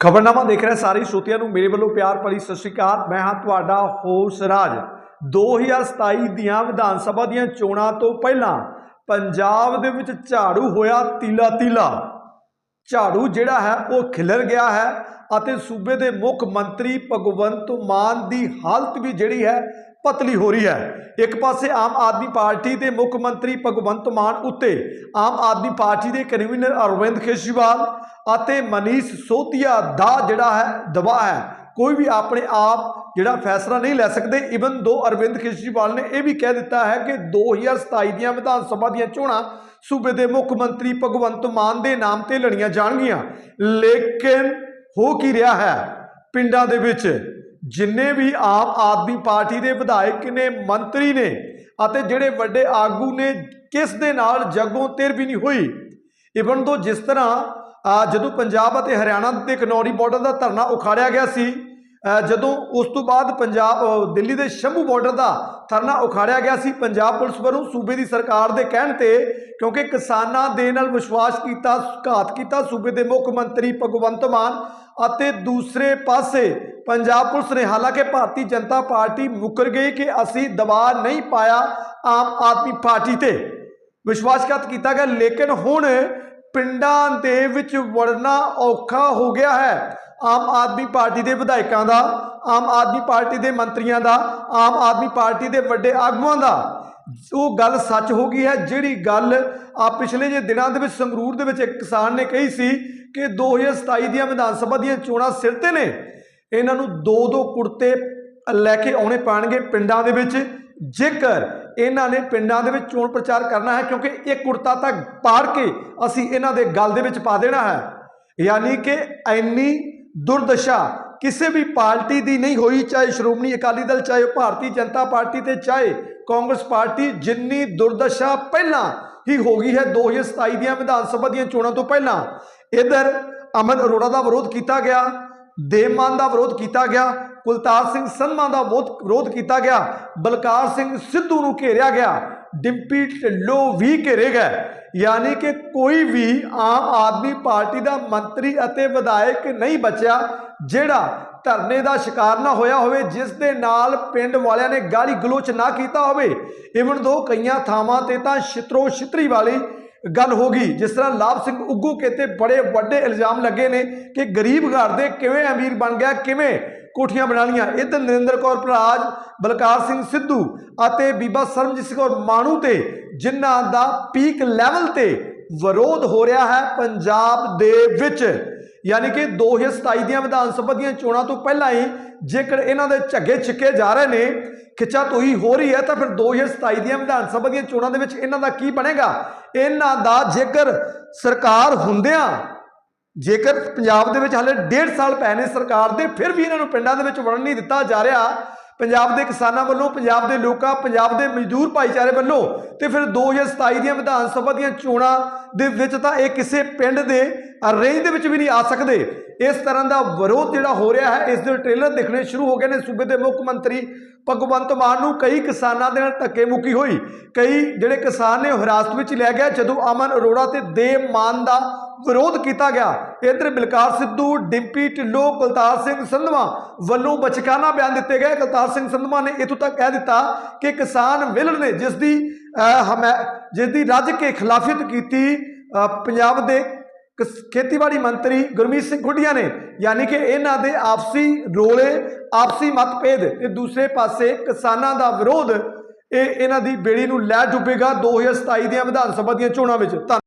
ਖਬਰਨਾਮਾ ਦੇਖ ਰਹੇ ਸਾਰੇ ਸਰੋਤਿਆਂ ਨੂੰ ਮੇਰੇ ਵੱਲੋਂ ਪਿਆਰ ਭਰੀ ਸਤਿ ਸ਼੍ਰੀ ਅਕਾਲ। ਮੈਂ ਹਾਂ ਤੁਹਾਡਾ ਹੋਸ ਰਾਜ। 2027 ਦੀਆਂ ਵਿਧਾਨ ਸਭਾ ਦੀਆਂ ਚੋਣਾਂ ਤੋਂ ਪਹਿਲਾਂ ਪੰਜਾਬ ਦੇ ਵਿੱਚ ਝਾੜੂ ਹੋਇਆ ਤੀਲਾ ਤੀਲਾ ਝਾੜੂ ਜਿਹੜਾ ਹੈ ਉਹ ਖਿਲਰ ਗਿਆ ਹੈ ਅਤੇ ਸੂਬੇ ਦੇ ਮੁੱਖ ਮੰਤਰੀ ਭਗਵੰਤ ਮਾਨ ਦੀ ਹਾਲਤ ਵੀ ਜਿਹੜੀ ਹੈ ਪਤਲੀ ਹੋ ਰਹੀ ਹੈ। ਇੱਕ ਪਾਸੇ ਆਮ ਆਦਮੀ ਪਾਰਟੀ ਦੇ ਮੁੱਖ ਮੰਤਰੀ ਭਗਵੰਤ ਮਾਨ ਉੱਤੇ ਆਮ ਆਦਮੀ ਪਾਰਟੀ ਦੇ ਕਨਵੀਨਰ ਅਰਵਿੰਦ ਕੇਜਰੀਵਾਲ ਅਤੇ ਮਨੀਸ਼ ਸੋਤੀਆ ਦਾ ਜਿਹੜਾ ਹੈ, ਦਬਾਅ ਹੈ। ਕੋਈ ਵੀ ਆਪਣੇ ਆਪ ਜਿਹੜਾ ਫੈਸਲਾ ਨਹੀਂ ਲੈ ਸਕਦੇ। ਇਵਨ ਦੋ ਅਰਵਿੰਦ ਕੇਜਰੀਵਾਲ ਨੇ ਇਹ ਵੀ ਕਹਿ ਦਿੱਤਾ ਹੈ ਕਿ 2027 ਦੀਆਂ ਵਿਧਾਨ ਸਭਾ ਦੀਆਂ ਚੋਣਾਂ ਸੂਬੇ ਦੇ ਮੁੱਖ ਮੰਤਰੀ ਭਗਵੰਤ ਮਾਨ ਦੇ ਨਾਮ ਤੇ ਲੜੀਆਂ ਜਾਣਗੀਆਂ। ਲੇਕਿਨ ਹੋ ਕੀ ਰਿਹਾ ਹੈ? ਪਿੰਡਾਂ ਦੇ ਵਿੱਚ ਜਿੰਨੇ ਵੀ ਆਮ ਆਦਮੀ ਪਾਰਟੀ ਦੇ ਵਿਧਾਇਕ ਨੇ, ਮੰਤਰੀ ਨੇ ਅਤੇ ਜਿਹੜੇ ਵੱਡੇ ਆਗੂ ਨੇ, ਕਿਸ ਦੇ ਨਾਲ ਜੱਗੋਂ ਤੇਰ ਵੀ ਨਹੀਂ ਹੋਈ? ਇਵਨ ਤੋਂ ਜਿਸ ਤਰ੍ਹਾਂ ਜਦੋਂ ਪੰਜਾਬ ਅਤੇ ਹਰਿਆਣਾ ਦੇ ਕਨੌਰੀ ਬਾਰਡਰ ਦਾ ਧਰਨਾ ਉਖਾੜਿਆ ਗਿਆ ਸੀ ਜਦੋਂ ਉਸ ਤੋਂ ਬਾਅਦ ਪੰਜਾਬ ਦਿੱਲੀ ਦੇ ਸ਼ੰਭੂ ਬਾਰਡਰ ਦਾ ਧਰਨਾ ਉਖਾੜਿਆ ਗਿਆ ਸੀ, ਪੰਜਾਬ ਪੁਲਿਸ ਵੱਲੋਂ ਸੂਬੇ ਦੀ ਸਰਕਾਰ ਦੇ ਕਹਿਣ ਤੇ, ਕਿਉਂਕਿ ਕਿਸਾਨਾਂ ਦੇ ਨਾਲ ਵਿਸ਼ਵਾਸ ਕੀਤਾ, ਘਾਤ ਕੀਤਾ ਸੂਬੇ ਦੇ ਮੁੱਖ ਮੰਤਰੀ ਭਗਵੰਤ ਮਾਨ ਅਤੇ ਦੂਸਰੇ ਪਾਸੇ ਪੰਜਾਬ ਪੁਲਿਸ ਨੇ ਹਾਲਾਂਕਿ ਭਾਰਤੀ ਜਨਤਾ ਪਾਰਟੀ ਮੁਕਰ ਗਈ ਕਿ ਅਸੀਂ ਦਬਾਅ ਨਹੀਂ ਪਾਇਆ ਆਮ ਆਦਮੀ ਪਾਰਟੀ ਤੇ। ਵਿਸ਼ਵਾਸਘਾਤ ਕੀਤਾ ਗਿਆ, ਲੇਕਿਨ ਹੁਣ ਪਿੰਡਾਂ ਦੇ ਵਿੱਚ ਵੜਨਾ ਔਖਾ ਹੋ ਗਿਆ ਹੈ। ਆਮ ਆਦਮੀ ਪਾਰਟੀ ਦੇ ਵਿਧਾਇਕਾਂ ਦਾ, ਆਮ ਆਦਮੀ ਪਾਰਟੀ ਦੇ ਮੰਤਰੀਆਂ ਦਾ, ਆਮ ਆਦਮੀ ਪਾਰਟੀ ਦੇ ਵੱਡੇ ਆਗੂਆਂ ਦਾ। ਉਹ ਗੱਲ ਸੱਚ ਹੋ ਗਈ ਹੈ, ਜਿਹੜੀ ਗੱਲ ਆ ਪਿਛਲੇ ਜੇ ਦਿਨਾਂ ਦੇ ਵਿੱਚ ਸੰਗਰੂਰ ਦੇ ਵਿੱਚ ਇੱਕ ਕਿਸਾਨ ਨੇ ਕਹੀ ਸੀ ਕਿ 2027 ਦੀਆਂ ਵਿਧਾਨ ਸਭਾ ਦੀਆਂ ਚੋਣਾਂ ਸਿਰ ਤੇ ਨੇ। ਇਹਨਾਂ ਨੂੰ ਦੋ ਦੋ ਕੁੜਤੇ ਲੈ ਕੇ ਆਉਣੇ ਪੈਣਗੇ ਪਿੰਡਾਂ ਦੇ ਵਿੱਚ। ਜੇਕਰ ਇਹਨਾਂ ਨੇ ਪਿੰਡਾਂ ਦੇ ਵਿੱਚ ਚੋਣ ਪ੍ਰਚਾਰ ਕਰਨਾ ਹੈ, ਕਿਉਂਕਿ ਇਹ ਕੁੜਤਾ ਤਾਂ ਪਾੜ ਕੇ ਅਸੀਂ ਇਹਨਾਂ ਦੇ ਗਲ ਦੇ ਵਿੱਚ ਪਾ ਦੇਣਾ ਹੈ। ਯਾਨੀ ਕਿ ਐਨੀ ਦੁਰਦਸ਼ਾ ਕਿਸੇ ਵੀ ਪਾਰਟੀ ਦੀ ਨਹੀਂ ਹੋਈ, ਚਾਹੇ ਸ਼੍ਰੋਮਣੀ ਅਕਾਲੀ ਦਲ, ਚਾਹੇ ਭਾਰਤੀ ਜਨਤਾ ਪਾਰਟੀ ਤੇ, ਚਾਹੇ ਕਾਂਗਰਸ ਪਾਰਟੀ, ਜਿੰਨੀ ਦੁਰਦਸ਼ਾ ਪਹਿਲਾਂ ਹੀ ਹੋ ਗਈ ਹੈ 2027 ਦੀਆਂ ਵਿਧਾਨ ਸਭਾ ਦੀਆਂ ਚੋਣਾਂ ਤੋਂ ਪਹਿਲਾਂ। ਇਧਰ ਅਮਨ ਅਰੋੜਾ ਦਾ ਵਿਰੋਧ ਕੀਤਾ ਗਿਆ। ਦੇਵਮਾਨ ਦਾ ਵਿਰੋਧ ਕੀਤਾ ਗਿਆ, ਕੁਲਤਾਰ ਸਿੰਘ ਸੰਧਮਾ ਦਾ ਵਿਰੋਧ ਵਿਰੋਧ ਕੀਤਾ ਗਿਆ, ਬਲਕਾਰ ਸਿੰਘ ਸਿੱਧੂ ਨੂੰ ਘੇਰਿਆ ਗਿਆ, ਡਿੰਪੀ ਢਿੱਲੋਂ ਵੀ ਘੇਰੇ ਗਏ। ਯਾਨੀ ਕਿ ਕੋਈ ਵੀ ਆਮ ਆਦਮੀ ਪਾਰਟੀ ਦਾ ਮੰਤਰੀ ਅਤੇ ਵਿਧਾਇਕ ਨਹੀਂ ਬਚਿਆ, ਜਿਹੜਾ ਧਰਨੇ ਦਾ ਸ਼ਿਕਾਰ ਨਾ ਹੋਇਆ ਹੋਵੇ, ਜਿਸ ਦੇ ਨਾਲ ਪਿੰਡ ਵਾਲਿਆਂ ਨੇ ਗਾਲੀ ਗਲੋਚ ਨਾ ਕੀਤਾ ਹੋਵੇ। ਇਵਨ ਦੋ ਕਈਆਂ ਥਾਵਾਂ ਤੇ ਤਾਂ ਛਿਤਰੋ ਛਿਤਰੀ ਵਾਲੀ ਗੱਲ ਹੋ ਗਈ। ਜਿਸ ਤਰ੍ਹਾਂ ਲਾਭ ਸਿੰਘ ਉੱਗੂ ਕਿਤੇ ਬੜੇ ਵੱਡੇ ਇਲਜ਼ਾਮ ਲੱਗੇ ਨੇ ਕਿ ਗਰੀਬ ਘਰ ਦੇ ਕਿਵੇਂ ਅਮੀਰ ਬਣ ਗਿਆ, ਕਿਵੇਂ ਕੋਠੀਆਂ ਬਣਾ ਲੀਆਂ ਇੱਧਰ ਨਰਿੰਦਰ ਕੌਰ ਭਰਾਜ, ਬਲਕਾਰ ਸਿੰਘ ਸਿੱਧੂ ਅਤੇ ਬੀਬਾ ਸਰਮਜੀਤ ਕੌਰ ਮਾਣੂ ਤੇ ਜਿਨ੍ਹਾਂ ਦਾ ਪੀਕ ਲੈਵਲ ਤੇ ਵਿਰੋਧ ਹੋ ਰਿਹਾ ਹੈ ਪੰਜਾਬ ਦੇ ਵਿੱਚ। ਯਾਨੀ ਕਿ 2027 ਦੀਆਂ ਵਿਧਾਨ ਸਭਾ ਦੀਆਂ ਚੋਣਾਂ ਤੋਂ ਪਹਿਲਾਂ ਹੀ ਜੇਕਰ ਇਹਨਾਂ ਦੇ ਝੱਗੇ ਛਿੱਕੇ ਜਾ ਰਹੇ ਨੇ, ਖਿੱਚਾ ਤੋਈ ਹੋ ਰਹੀ ਹੈ, ਤਾਂ ਫਿਰ 2027 ਦੀਆਂ ਵਿਧਾਨ ਸਭਾ ਦੀਆਂ ਚੋਣਾਂ ਦੇ ਵਿੱਚ ਇਹਨਾਂ ਦਾ ਕੀ ਬਣੇਗਾ? ਇਹਨਾਂ ਦਾ ਜੇਕਰ ਸਰਕਾਰ ਹੁੰਦਿਆਂ, ਜੇਕਰ ਪੰਜਾਬ ਦੇ ਵਿੱਚ ਹਾਲੇ 1.5 ਸਾਲ ਪਏ ਨੇ ਸਰਕਾਰ ਦੇ, ਫਿਰ ਵੀ ਇਹਨਾਂ ਨੂੰ ਪਿੰਡਾਂ ਦੇ ਵਿੱਚ ਵੜਨ ਨਹੀਂ ਦਿੱਤਾ ਜਾ ਰਿਹਾ। ਪੰਜਾਬ ਦੇ ਕਿਸਾਨਾਂ ਵੱਲੋਂ, ਪੰਜਾਬ ਦੇ ਲੋਕਾਂ, ਪੰਜਾਬ ਦੇ ਮਜ਼ਦੂਰ ਭਾਈਚਾਰੇ ਵੱਲੋਂ ਤੇ ਫਿਰ 2027 ਦੀਆਂ ਵਿਧਾਨ ਸਭਾ ਦੀਆਂ ਚੋਣਾਂ ਦੇ ਵਿੱਚ ਤਾਂ ਇਹ ਕਿਸੇ ਪਿੰਡ ਦੇ ਰੇਂਜ ਦੇ ਵਿੱਚ ਵੀ ਨਹੀਂ ਆ ਸਕਦੇ। ਇਸ ਤਰ੍ਹਾਂ ਦਾ ਵਿਰੋਧ ਜਿਹੜਾ ਹੋ ਰਿਹਾ ਹੈ, ਇਸ ਦੇ ਟ੍ਰੇਲਰ ਦਿਖਣੇ ਸ਼ੁਰੂ ਹੋ ਗਏ ਨੇ ਸੂਬੇ ਦੇ ਮੁੱਖ ਮੰਤਰੀ ਭਗਵੰਤ ਮਾਨ ਨੂੰ। ਕਈ ਕਿਸਾਨਾਂ ਦੇ ਨਾਲ ਧੱਕੇ ਮੁੱਕੀ ਹੋਈ। ਕਈ ਜਿਹੜੇ ਕਿਸਾਨ ਨੇ ਉਹ ਹਿਰਾਸਤ ਵਿੱਚ ਲੈ ਗਿਆ ਜਦੋਂ ਅਮਨ ਅਰੋੜਾ ਤੇ ਦੇਵ ਮਾਨ ਦਾ ਵਿਰੋਧ ਕੀਤਾ ਗਿਆ। ਇਧਰ ਬਲਕਾਰ ਸਿੱਧੂ, ਡਿੰਪੀ ਢਿੱਲੋਂ ਕੁਲਤਾਰ ਸਿੰਘ ਸੰਧਵਾ ਵੱਲੋਂ ਬਚਕਾਨਾ ਬਿਆਨ ਦਿੱਤੇ ਗਏ। ਕੁਲਤਾਰ ਸਿੰਘ ਸੰਧਵਾ ਨੇ ਇਥੋਂ ਤੱਕ ਕਹਿ ਦਿੱਤਾ ਕਿ ਕਿਸਾਨ ਵਿਲਰ ਨੇ, ਜਿਸ ਦੀ ਹਮੈ ਜਿਸ ਦੀ ਰੱਜ ਕੇ ਖਿਲਾਫਤ ਕੀਤੀ ਪੰਜਾਬ ਦੇ ਕਿਸ- ਖੇਤੀਬਾੜੀ ਮੰਤਰੀ ਗੁਰਮੀਤ ਸਿੰਘ ਖੁੱਡੀਆਂ ਨੇ। ਯਾਨੀ ਕਿ ਇਹਨਾਂ ਦੇ ਆਪਸੀ ਰੋਲੇ, ਆਪਸੀ ਮਤਭੇਦ ਤੇ ਦੂਸਰੇ ਪਾਸੇ ਕਿਸਾਨਾਂ ਦਾ ਵਿਰੋਧ, ਇਹ ਇਹਨਾਂ ਦੀ ਬੇੜੀ ਨੂੰ ਲੈ ਡੁੱਬੇਗਾ 2027 ਦੀਆਂ ਵਿਧਾਨ ਸਭਾ ਦੀਆਂ ਚੋਣਾਂ ਵਿੱਚ। ਧੰਨ-